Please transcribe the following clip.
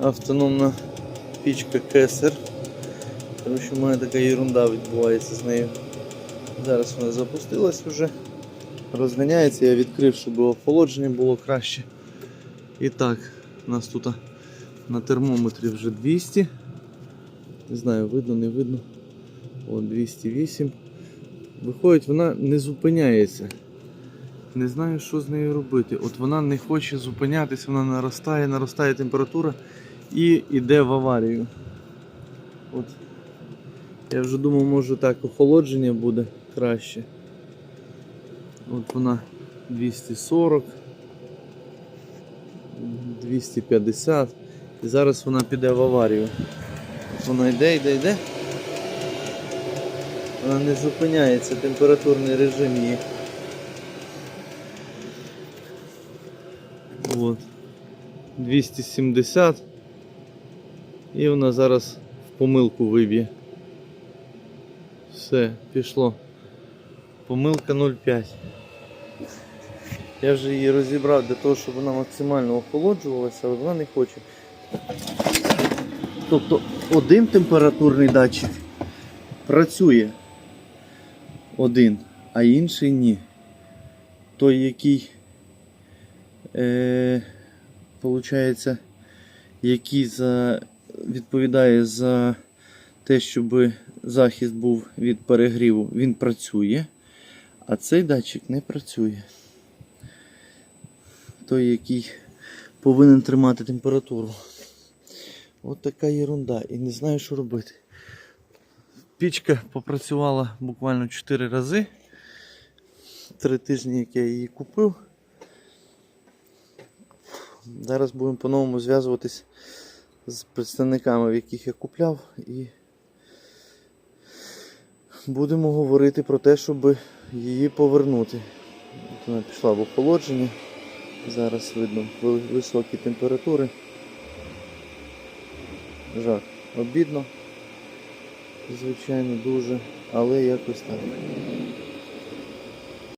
автономна пічка Кесер. Коротше, у мене така ерунда відбувається з нею. Зараз вона запустилась вже. Розганяється, я відкрив, щоб охолодження було краще. І так, у нас тут на термометрі вже 200. Не знаю, видно, не видно. О, 208. Виходить, вона не зупиняється. Не знаю, що з нею робити. От вона не хоче зупинятися, вона наростає, наростає температура і йде в аварію. От. Я вже думав, може так охолодження буде краще. От вона 240, 250. І зараз вона піде в аварію. От вона йде, йде, йде. Вона не зупиняється, температурний режим її. От. 270. І вона зараз в помилку виб'є. Все, пішло. Помилка 0,5. Я вже її розібрав для того, щоб вона максимально охолоджувалася, але вона не хоче. Тобто один температурний датчик працює один, а інший ні. Той, який е, получається, який за, відповідає за те, щоб захист був від перегріву, він працює, а цей датчик не працює. Той, який повинен тримати температуру. От така ерунда. І не знаю, що робити. Пічка попрацювала буквально 4 рази. Три тижні, як я її купив. Зараз будемо по-новому зв'язуватись з представниками, в яких я купляв, і будемо говорити про те, щоб її повернути. От вона пішла в охолодження. Зараз видно високі температури. Жах. Обідно. Звичайно, дуже, але якось так.